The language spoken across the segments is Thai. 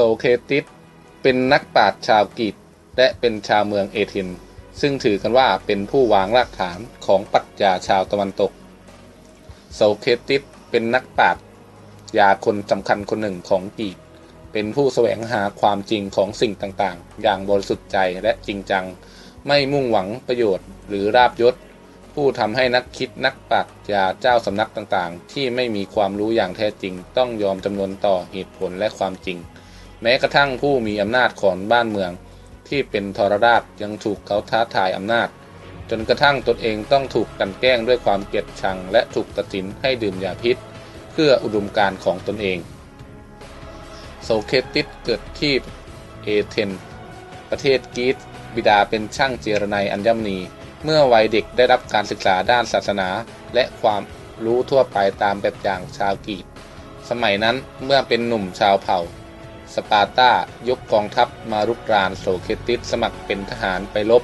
โซเคติสเป็นนักปราชญ์ชาวกรีกและเป็นชาวเมืองเอเธนซึ่งถือกันว่าเป็นผู้วางรากฐานของปรัชญาชาวตะวันตกโซเคติสเป็นนักปราชญ์ยาคนสำคัญคนหนึ่งของกรีกเป็นผู้แสวงหาความจริงของสิ่งต่างๆ อย่างบริสุทธิ์ใจและจริงจัง ไม่มุ่งหวังประโยชน์หรือราบยศ ผู้ทำให้นักคิดนักปรัชญาเจ้าสำนักต่างๆ ที่ไม่มีความรู้อย่างแท้จริง ต้องยอมจำนวนต่อเหตุผลและความจริง แม้กระทั่งผู้มีอำนาจของบ้านเมือง ที่เป็นทรราชยังถูกเขาท้าทายอำนาจ จนกระทั่งตนเองต้องถูกกันแกล้งด้วยความเกลียดชัง และถูกตัดสินให้ดื่มยาพิษ เพื่ออุดมการณ์ของตนเองโซเคติสเกิดที่เอเธนประเทศกรีซบิดาเป็นช่างเจรไนอัญมณี เมื่อวัยเด็กได้รับการศึกษาด้านศาสนา และความรู้ทั่วไปตามแบบอย่างชาวกรีกสมัยนั้นเมื่อเป็นหนุ่มชาวเผ่า สปาร์ตายกกองทัพมารุกรานโซเคติสสมัครเป็นทหารไปรบ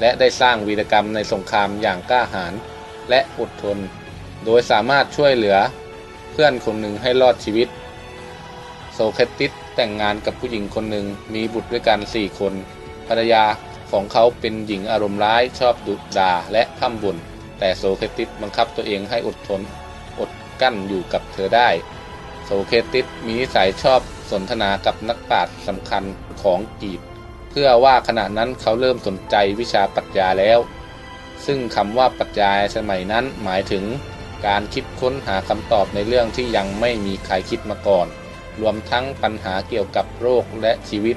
และได้สร้างวีรกรรมในสงครามอย่างกล้าหาญและอดทน โดยสามารถช่วยเหลือเพื่อนคนหนึ่งให้รอดชีวิตโซเคติสแต่งงานกับผู้หญิงคนหนึ่งมีบุตรด้วยกันสี่คน ภรรยาของเขาเป็นหญิงอารมณ์ร้ายชอบดุด่าและข้ามบุญแต่โซเคติสบังคับตัวเองให้อดทน อดกั้นอยู่กับเธอได้โซเคติสมีนิสัยชอบ สนทนากับนักปราชญ์สำคัญของกรีกเพื่อว่าขณะนั้นเขาเริ่มสนใจวิชาปรัชญาแล้ว ซึ่งคำว่าปรัชญาสมัยนั้นหมายถึงการคิดค้นหาคำตอบในเรื่องที่ยังไม่มีใครคิดมาก่อน รวมทั้งปัญหาเกี่ยวกับโรคและชีวิต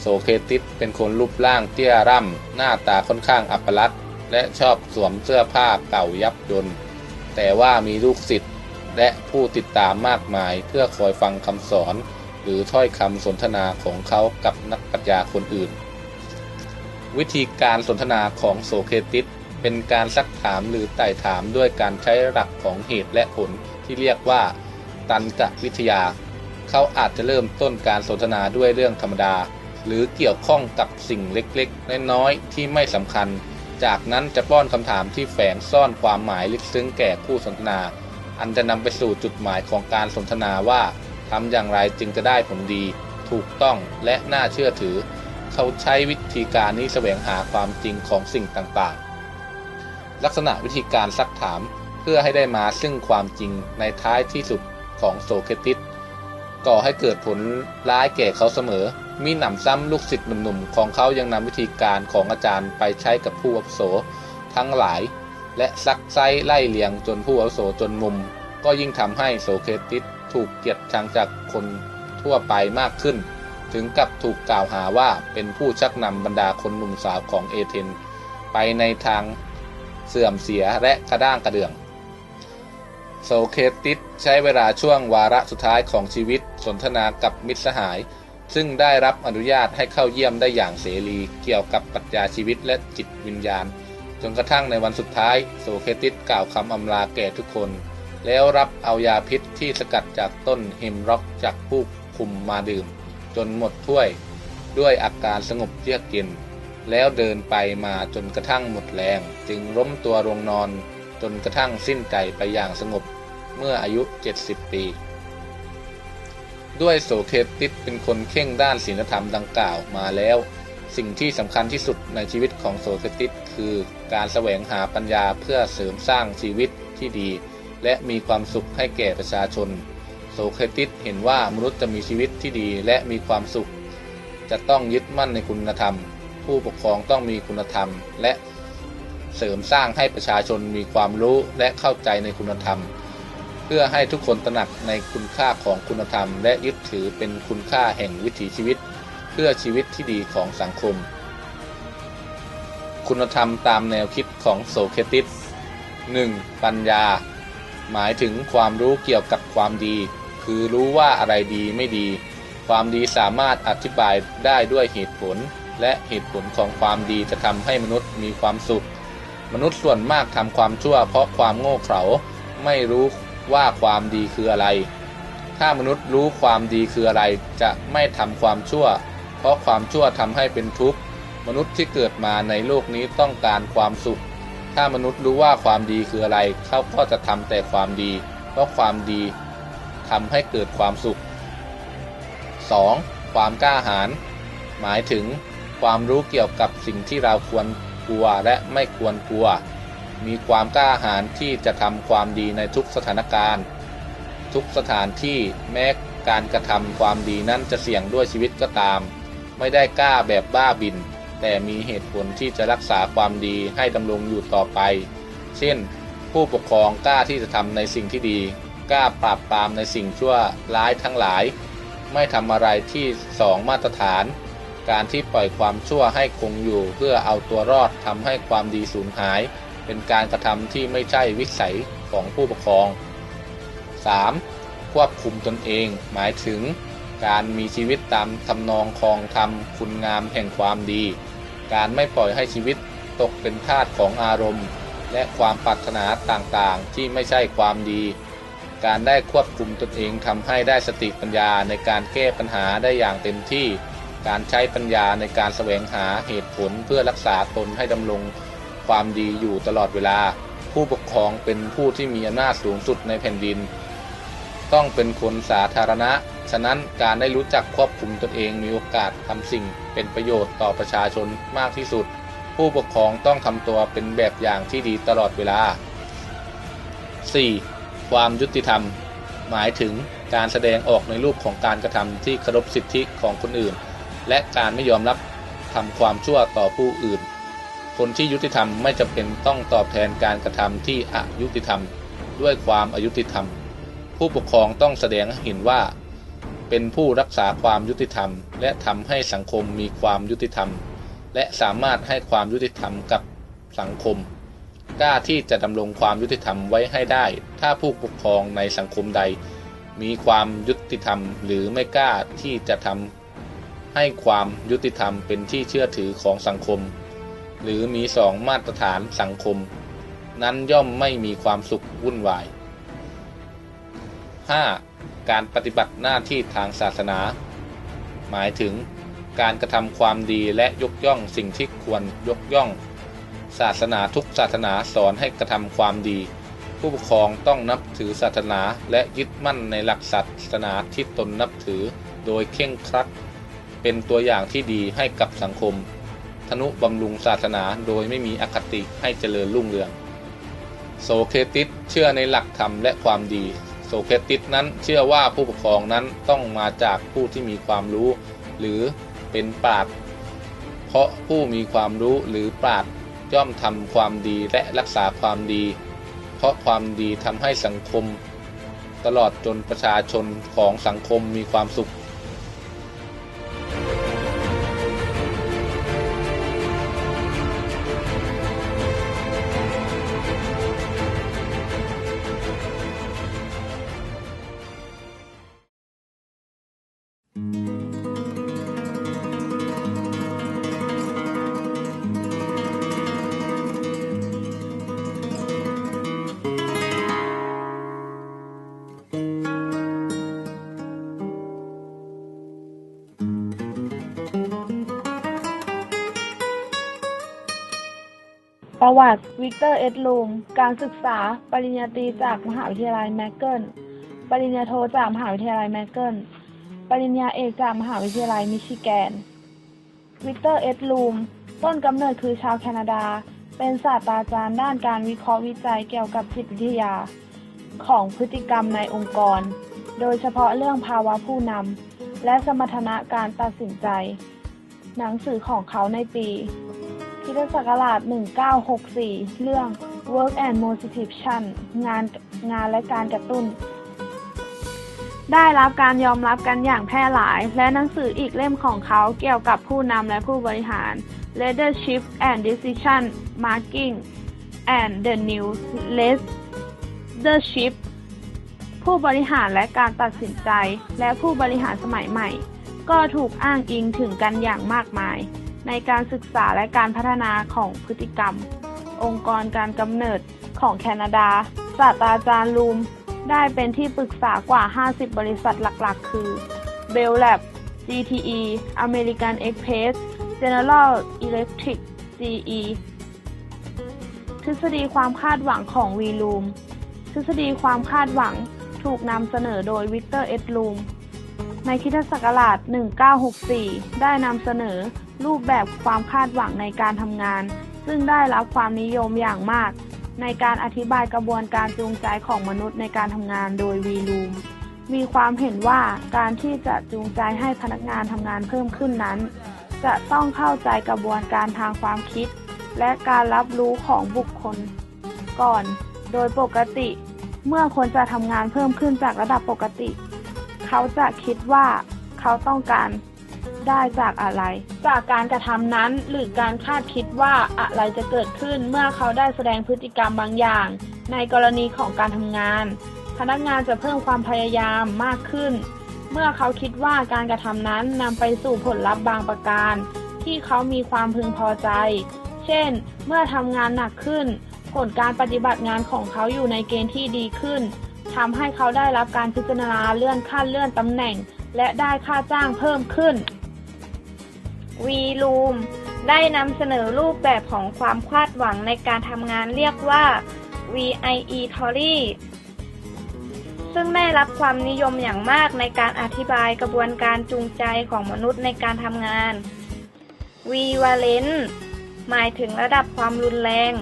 โซเคติสเป็นคนรูปร่างเตี้ยร่ำ หน้าตาค่อนข้างอัปลักษณ์และชอบสวมเสื้อผ้าเก่ายับยนแต่ว่ามีลูกศิษย์และผู้ติดตามมากมายเพื่อคอยฟังคำสอน หรือถ้อยคำสนทนาของเขากับนักปรัชญาคนอื่น วิธีการสนทนาของโซเคติสเป็นการซักถามหรือไต่ถามด้วยการใช้หลักของเหตุและผลที่เรียกว่า ตันกวิทยา เขาอาจจะเริ่มต้นการสนทนาด้วยเรื่องธรรมดา หรือเกี่ยวข้องกับสิ่งเล็กๆ น้อยๆ ที่ไม่สำคัญ จากนั้นจะป้อนคำถามที่แฝงซ่อนความหมายลึกซึ้งแก่ผู้สนทนา อันจะนำไปสู่จุดหมายของการสนทนาว่า ทำอย่างไรจึงจะได้ผลดี ถูกต้องและน่าเชื่อถือ เขาใช้วิธีการนี้แสวงหาความจริงของสิ่งต่างๆ ลักษณะวิธีการซักถามเพื่อให้ได้มาซึ่งความจริงในท้ายที่สุดของโซเคติสก่อให้เกิดผลร้ายแก่เขาเสมอ มีหนำซ้ำลูกศิษย์หนุ่มๆ ของเขายังนำวิธีการของอาจารย์ไปใช้กับผู้อาวุโสทั้งหลาย และซักไซไล่เลียงจนผู้อาวุโสจนมุม ก็ยิ่งทำให้โซเคติส ถูกเกลียดชังจากคนทั่วไปมากขึ้น ถึงกับถูกกล่าวหาว่าเป็นผู้ชักนำบรรดาคนหนุ่มสาวของเอเธนไปในทางเสื่อมเสียและกระด้างกระเดื่องโซเคติสใช้เวลาช่วงวาระสุดท้ายของชีวิตสนทนากับมิตรสหาย ซึ่งได้รับอนุญาตให้เข้าเยี่ยมได้อย่างเสรีเกี่ยวกับปรัชญาชีวิตและจิตวิญญาณ จนกระทั่งในวันสุดท้าย โซเคติสกล่าวคำอำลาแก่ทุกคน แล้วรับเอายาพิษที่สกัดจากต้นเฮมร็อกจากผู้คุมมาดื่ม จนหมดถ้วย ด้วยอาการสงบเยือกเย็น แล้วเดินไปมาจนกระทั่งหมดแรง จึงล้มตัวลงนอน จนกระทั่งสิ้นใจไปอย่างสงบเมื่ออายุ 70 ปี ด้วยโสเคติสเป็นคนเข่งด้านศีลธรรมดังกล่าวมาแล้ว สิ่งที่สำคัญที่สุดในชีวิตของโสเคติสคือการแสวงหาปัญญาเพื่อเสริมสร้างชีวิตที่ดี และมีความสุขให้แก่ประชาชน โสเคติสเห็นว่ามนุษย์จะมีชีวิตที่ดีและมีความสุข จะต้องยึดมั่นในคุณธรรม ผู้ปกครองต้องมีคุณธรรม และเสริมสร้างให้ประชาชนมีความรู้และเข้าใจในคุณธรรม เพื่อให้ทุกคนตระหนักในคุณค่าของคุณธรรม และยึดถือเป็นคุณค่าแห่งวิถีชีวิต เพื่อชีวิตที่ดีของสังคม คุณธรรมตามแนวคิดของโสเคติส 1. ปัญญา หมายถึงความรู้เกี่ยวกับความดี คือรู้ว่าอะไรดีไม่ดี ความดีสามารถอธิบายได้ด้วยเหตุผล และเหตุผลของความดีจะทำให้มนุษย์มีความสุข มนุษย์ส่วนมากทำความชั่ว เพราะความโง่เขลาไม่รู้ว่าความดีคืออะไร ถ้ามนุษย์รู้ความดีคืออะไร จะไม่ทำความชั่ว เพราะความชั่วทำให้เป็นทุกข์ มนุษย์ที่เกิดมาในโลกนี้ต้องการความสุข ถ้ามนุษย์รู้ว่าความดีคืออะไร เขาก็จะทำแต่ความดี เพราะความดีทำให้เกิดความสุข 2. ความกล้าหาญหมายถึงความรู้เกี่ยวกับสิ่งที่เราควรกลัวและไม่ควรกลัว มีความกล้าหาญที่จะทำความดีในทุกสถานการณ์ ทุกสถานที่แม้การกระทำความดีนั้นจะเสี่ยงด้วยชีวิตก็ตาม ไม่ได้กล้าแบบบ้าบิน แต่มีเหตุผลที่จะรักษาความดีให้ดำรงอยู่ต่อไป เช่น ผู้ปกครองกล้าที่จะทำในสิ่งที่ดี กล้าปราบปรามในสิ่งชั่วร้ายทั้งหลาย ไม่ทำอะไรที่สองมาตรฐาน การที่ปล่อยความชั่วให้คงอยู่ เพื่อเอาตัวรอดทำให้ความดีสูญหาย เป็นการกระทำที่ไม่ใช่วิสัยของผู้ปกครอง 3. ควบคุมตนเอง หมายถึงการมีชีวิตตามทำนองคองธรรมคุณงามแห่งความดี การไม่ปล่อยให้ชีวิตตกเป็นทาสของอารมณ์ และความปรารถนาต่างๆ ที่ไม่ใช่ความดี การได้ควบคุมตนเองทำให้ได้สติปัญญาในการแก้ปัญหาได้อย่างเต็มที่ การใช้ปัญญาในการแสวงหาเหตุผลเพื่อรักษาตนให้ดำรงความดีอยู่ตลอดเวลา ผู้ปกครองเป็นผู้ที่มีอำนาจสูงสุดในแผ่นดิน ต้องเป็นคนสาธารณะ ฉะนั้นการได้รู้จักควบคุมตนเองมีโอกาสทำสิ่งเป็นประโยชน์ต่อประชาชนมากที่สุด ผู้ปกครองต้องทำตัวเป็นแบบอย่างที่ดีตลอดเวลา 4. ความยุติธรรม หมายถึงการแสดงออกในรูปของการกระทำที่เคารพสิทธิของคนอื่น และการไม่ยอมรับทำความชั่วต่อผู้อื่น คนที่ยุติธรรมไม่จำเป็นต้องตอบแทนการกระทำที่อยุติธรรม ด้วยความอายุติธรรม ผู้ปกครองต้องแสดงให้เห็นว่า เป็นผู้รักษาความยุติธรรม และทำให้สังคมมีความยุติธรรม และสามารถให้ความยุติธรรมกับสังคม กล้าที่จะดำรงความยุติธรรมไว้ให้ได้ ถ้าผู้ปกครองในสังคมใด มีความยุติธรรม หรือไม่กล้าที่จะทำให้ความยุติธรรมเป็นที่เชื่อถือของสังคม หรือมีสองมาตรฐานสังคม นั้นย่อมไม่มีความสุขวุ่นวาย 5. การปฏิบัติหน้าที่ทางศาสนา หมายถึงการกระทำความดีและยกย่องสิ่งที่ควรยกย่อง ศาสนาทุกศาสนาสอนให้กระทำความดี ผู้ปกครองต้องนับถือศาสนาและยึดมั่นในหลักศาสนาที่ตนนับถือโดยเข่งครัด เป็นตัวอย่างที่ดีให้กับสังคมธนุบำรุงศาสนาโดยไม่มีอคติให้เจริญรุ่งเรือง โสเคติสเชื่อในหลักธรรมและความดี โสเคติสนั้นเชื่อว่าผู้ปกครองนั้นต้องมาจากผู้ที่มีความรู้ หรือเป็นปราดเพราะผู้มีความรู้หรือปราดย่อมทำความดีและรักษาความดี เพราะความดีทำให้สังคม ตลอดจนประชาชนของสังคมมีความสุข ประวัติ วิกเตอร์เอ็ดลูม การศึกษา ปริญญาตรีจากมหาวิทยาลัยแมกเกิล ปริญญาโทจากมหาวิทยาลัยแมกเกิล ปริญญาเอกจากมหาวิทยาลัยมิชิแกน วิกเตอร์เอ็ดลูม ต้นกำเนิดคือชาวแคนาดา เป็นศาสตราจารย์ด้านการวิเคราะห์วิจัยเกี่ยวกับจิตวิทยา ของพฤติกรรมในองค์กร โดยเฉพาะเรื่องภาวะผู้นำและสมรรถนะการตัดสินใจ หนังสือของเขาในปี คริสตศักราช 1964 เรื่อง Work and Motivation งานงานและการกระตุ้น ได้รับการยอมรับกันอย่างแพร่หลาย และหนังสืออีกเล่มของเขาเกี่ยวกับผู้นำและผู้บริหาร Leadership and Decision Making and the New Leadership ผู้บริหารและการตัดสินใจ และผู้บริหารสมัยใหม่ ก็ถูกอ้างอิงถึงกันอย่างมากมาย ในการศึกษาและการพัฒนาของพฤติกรรม องค์กรการกำเนิดของแคนาดา ศาสตราจารย์ลูม ได้เป็นที่ปรึกษากว่า 50 บริษัทหลักๆ คือ Bell Lab GTE American Express General Electric GE ทฤษฎีความคาดหวังของวีลูม ทฤษฎีความคาดหวังถูกนำเสนอโดยวิกเตอร์เอ็ดลูม ในคริสตศักราช 1964 ได้นำเสนอ รูปแบบความคาดหวังในการทำงาน ซึ่งได้รับความนิยมอย่างมาก ในการอธิบายกระบวนการจูงใจของมนุษย์ในการทำงานโดยวีลูมมีความเห็นว่าการที่จะจูงใจให้พนักงานทำงานเพิ่มขึ้นนั้น จะต้องเข้าใจกระบวนการทางความคิด และการรับรู้ของบุคคล ก่อน โดยปกติ เมื่อคนจะทำงานเพิ่มขึ้นจากระดับปกติ เขาจะคิดว่าเขาต้องการ ได้จากอะไร จากการกระทำนั้นหรือการคาดคิดว่าอะไรจะเกิดขึ้นเมื่อเขาได้แสดงพฤติกรรมบางอย่าง ในกรณีของการทำงาน พนักงานจะเพิ่มความพยายามมากขึ้น เมื่อเขาคิดว่าการกระทำนั้นนำไปสู่ผลลัพธ์บางประการ ที่เขามีความพึงพอใจ เช่น เมื่อทำงานหนักขึ้น ผลการปฏิบัติงานของเขาอยู่ในเกณฑ์ที่ดีขึ้นทำให้เขาได้รับการพิจารณาเลื่อนขั้นเลื่อนตำแหน่ง และได้ค่าจ้างเพิ่มขึ้น วีลูมได้นำเสนอรูปแบบของความคาดหวังในการทำงานเรียกว่า VIE Theory ซึ่งได้รับความนิยมอย่างมากในการอธิบายกระบวนการจูงใจของมนุษย์ในการทำงาน V Valence หมายถึงระดับความรุนแรง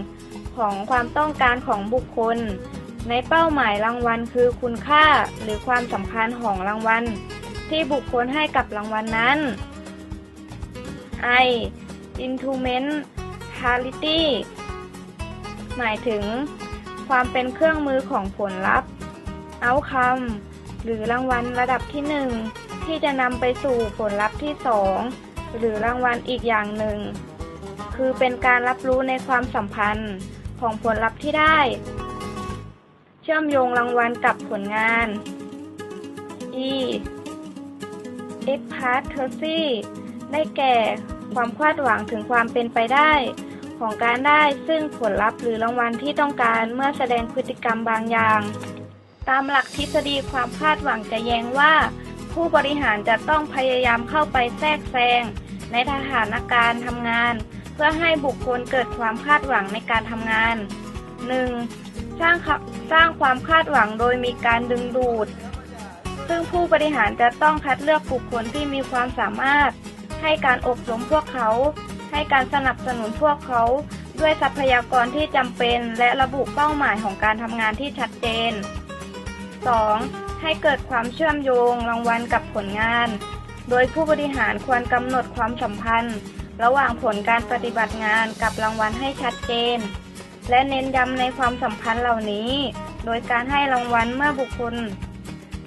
ของความต้องการของบุคคล ในเป้าหมายรางวัลคือคุณค่าหรือความสำคัญของรางวัล ที่บุคคลให้กับรางวัลนั้น I instrumentality หมายถึง ความเป็นเครื่องมือของผลลัพธ์ outcome หรือรางวัลระดับที่หนึ่งที่จะนำไปสู่ผลลัพธ์ที่สองหรือรางวัลอีกอย่างหนึ่ง คือเป็นการรับรู้ในความสัมพันธ์ของผลลัพธ์ที่ได้ เชื่อมโยงรางวัลกับผลงาน E e x p a r t e r c y ได้แก่ ความคาดหวังถึงความเป็นไปได้ ของการได้ซึ่งผลลัพธ์หรือรางวัลที่ต้องการเมื่อแสดงพฤติกรรมบางอย่าง ตามหลักทฤษฎีความคาดหวังจะแย้งว่า ผู้บริหารจะต้องพยายามเข้าไปแทรกแซงในสถานการณ์ทำงาน เพื่อให้บุคคลเกิดความคาดหวังในการทำงาน 1. สร้างสร้างความคาดหวังโดยมีการดึงดูด ซึ่งผู้บริหารจะต้องคัดเลือกบุคคลที่มีความสามารถ ให้การอบรมพวกเขา ให้การสนับสนุนพวกเขา ด้วยทรัพยากรที่จำเป็น และระบุเป้าหมายของการทำงานที่ชัดเจน 2. ให้เกิดความเชื่อมโยงรางวัลกับผลงาน โดยผู้บริหารควรกำหนดความสัมพันธ์ ระหว่างผลการปฏิบัติงานกับรางวัลให้ชัดเจน และเน้นย้ำในความสัมพันธ์เหล่านี้ โดยการให้รางวัลเมื่อบุคคล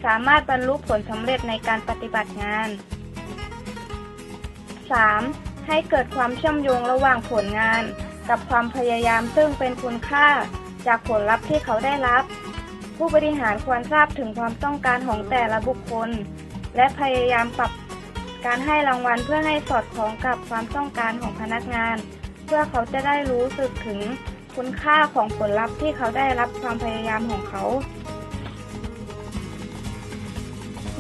สามารถบรรลุผลสำเร็จในการปฏิบัติงาน 3. ให้เกิดความเชื่อมโยงระหว่างผลงาน กับความพยายามซึ่งเป็นคุณค่า จากผลลัพธ์ที่เขาได้รับ ผู้บริหารควรทราบถึงความต้องการของแต่ละบุคคล และพยายามปรับการให้รางวัลเพื่อให้สอดคล้องกับความต้องการของพนักงาน เพื่อเขาจะได้รู้สึกถึงคุณค่าของผลลัพธ์ที่เขาได้รับความพยายามของเขา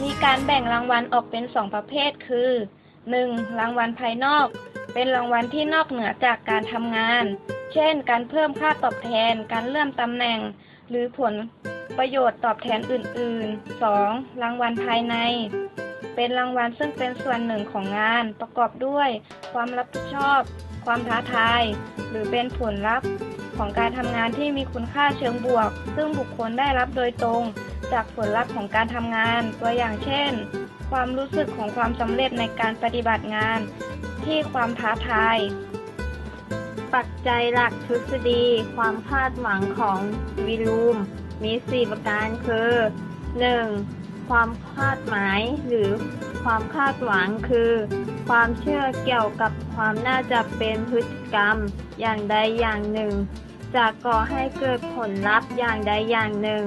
มีการแบ่งรางวัลออกเป็นสองประเภทคือ 1. รางวัลภายนอก เป็นรางวัลที่นอกเหนือจากการทำงาน เช่น การเพิ่มค่าตอบแทน การเลื่อนตำแหน่ง หรือผลประโยชน์ตอบแทนอื่น ๆ 2. รางวัลภายใน เป็นรางวัลซึ่งเป็นส่วนหนึ่งของงาน ประกอบด้วย ความรับผิดชอบ ความท้าทาย หรือเป็นผลลัพธ์ ของการทำงานที่มีคุณค่าเชิงบวก ซึ่งบุคคลได้รับโดยตรง จากผลลัพธ์ของการทำงาน ตัวอย่างเช่น ความรู้สึกของความสำเร็จในการปฏิบัติงาน ที่ความท้าทาย ปัจจัยหลักทฤษฎี ความคาดหวังของวิลูม มี 4 ประการคือ 1. ความคาดหมายหรือความคาดหวังคือ ความเชื่อเกี่ยวกับความน่าจะเป็นพฤติกรรมอย่างใดอย่างหนึ่ง จะก่อให้เกิดผลลัพธ์อย่างใดอย่างหนึ่ง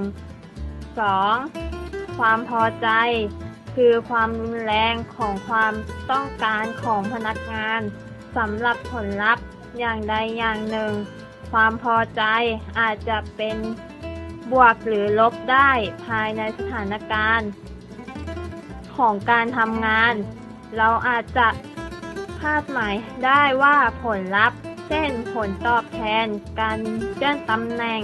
2. ความพอใจ คือความรุนแรงของความต้องการของพนักงานสำหรับผลลัพธ์อย่างใดอย่างหนึ่ง ความพอใจอาจจะเป็นบวกหรือลบได้ภายในสถานการณ์ ของการทำงาน เราอาจจะคาดหมายได้ว่าผลลัพธ์ เช่น ผลตอบแทน การเลื่อนตำแหน่ง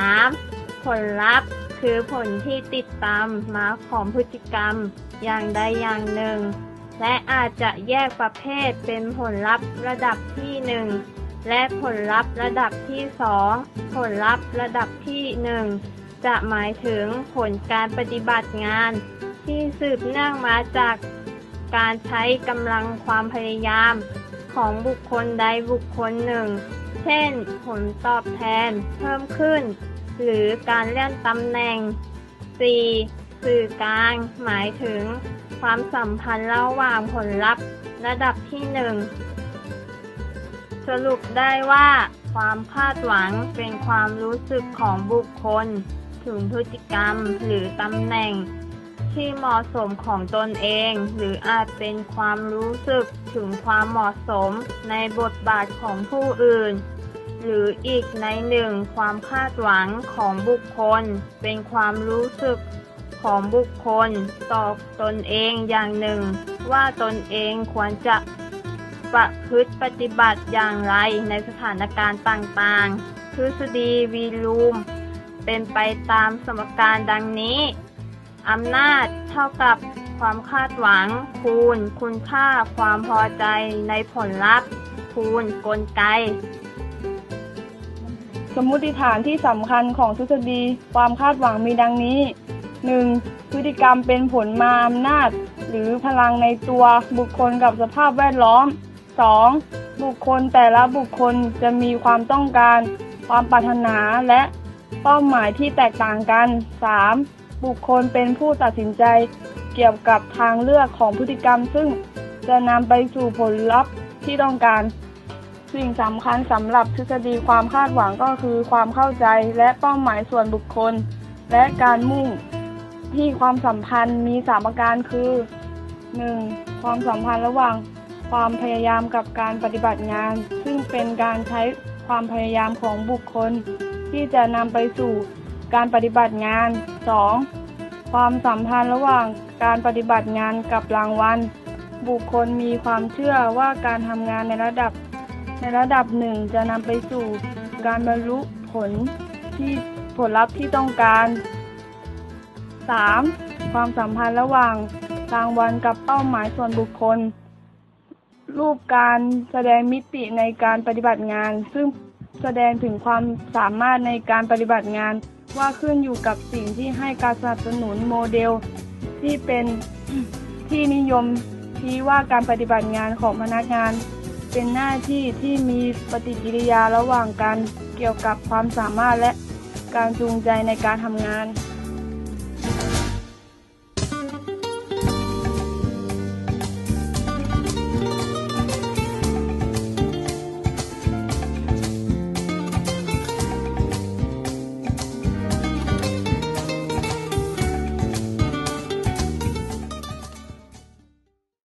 3. ผลลัพธ์คือผลที่ติดตามมาของพฤติกรรมออย่างใดอย่างหนึ่ง และอาจจะแยกประเภทเป็นผลลัพธ์ระดับที่หนึ่งและผลลัพธ์ระดับที่สองผลลัพธ์ระดับที่หนึ่งจะหมายถึงผลการปฏิบัติงาน ที่สืบเนื่องมาจากการใช้กำลังความพยายาม ของบุคคลใดบุคคลหนึ่ง เช่น ผลตอบแทนเพิ่มขึ้น หรือการเลื่อนตำแหน่ง 4. สื่อกลาง หมายถึง ความสัมพันธ์ระหว่างผลลัพธ์ระดับที่หนึ่งสรุปได้ว่า ความคาดหวังเป็นความรู้สึกของบุคคล ถึงพฤติกรรมหรือตำแหน่ง ที่เหมาะสมของตนเอง หรืออาจเป็นความรู้สึก ถึงความเหมาะสมในบทบาทของผู้อื่น หรืออีกในหนึ่งความคาดหวังของบุคคล เป็นความรู้สึกของบุคคลต่อตนเองอย่างหนึ่ง ว่าตนเองควรจะประพฤติปฏิบัติอย่างไรในสถานการณ์ต่างๆ ทฤษฎีวีลูม เป็นไปตามสมการดังนี้ อำนาจเท่ากับ ความคาดหวัง คูณ คุณค่า ความพอใจในผลลัพธ์ คูณ กลไก สมมุติฐานที่สำคัญของทฤษฎีความคาดหวังมีดังนี้ 1. พฤติกรรมเป็นผลมาอำนาจ หรือพลังในตัวบุคคลกับสภาพแวดล้อม 2. บุคคลแต่ละบุคคลจะมีความต้องการ ความปรารถนาและเป้าหมายที่แตกต่างกัน 3. บุคคลเป็นผู้ตัดสินใจ เกี่ยวกับทางเลือกของพฤติกรรม ซึ่งจะนำไปสู่ผลลัพธ์ที่ต้องการ สิ่งสำคัญสำหรับทฤษฎีความคาดหวังก็คือความเข้าใจและเป้าหมายส่วนบุคคล และการมุ่งที่ความสัมพันธ์มีสามประการคือ 1. ความสัมพันธ์ระหว่างความพยายามกับการปฏิบัติงาน ซึ่งเป็นการใช้ความพยายามของบุคคล ที่จะนำไปสู่การปฏิบัติงาน 2. ความสัมพันธ์ระหว่างการปฏิบัติงานกับรางวัล บุคคลมีความเชื่อว่าการทำงานในระดับ ในระดับหนึ่งจะนำไปสู่การบรรลุผลที่ผลลัพธ์ที่ต้องการ 3. ความสัมพันธ์ระหว่างรางวัลกับเป้าหมายส่วนบุคคล รูปการแสดงมิติในการปฏิบัติงาน ซึ่งแสดงถึงความสามารถในการปฏิบัติงาน ว่าขึ้นอยู่กับสิ่งที่ให้การสนับสนุนโมเดล ที่เป็นที่นิยมชี้ว่าการปฏิบัติงานของพนักงาน เป็นหน้าที่ที่มีปฏิกิริยาระหว่างกันเกี่ยวกับความสามารถและการจูงใจในการทำงาน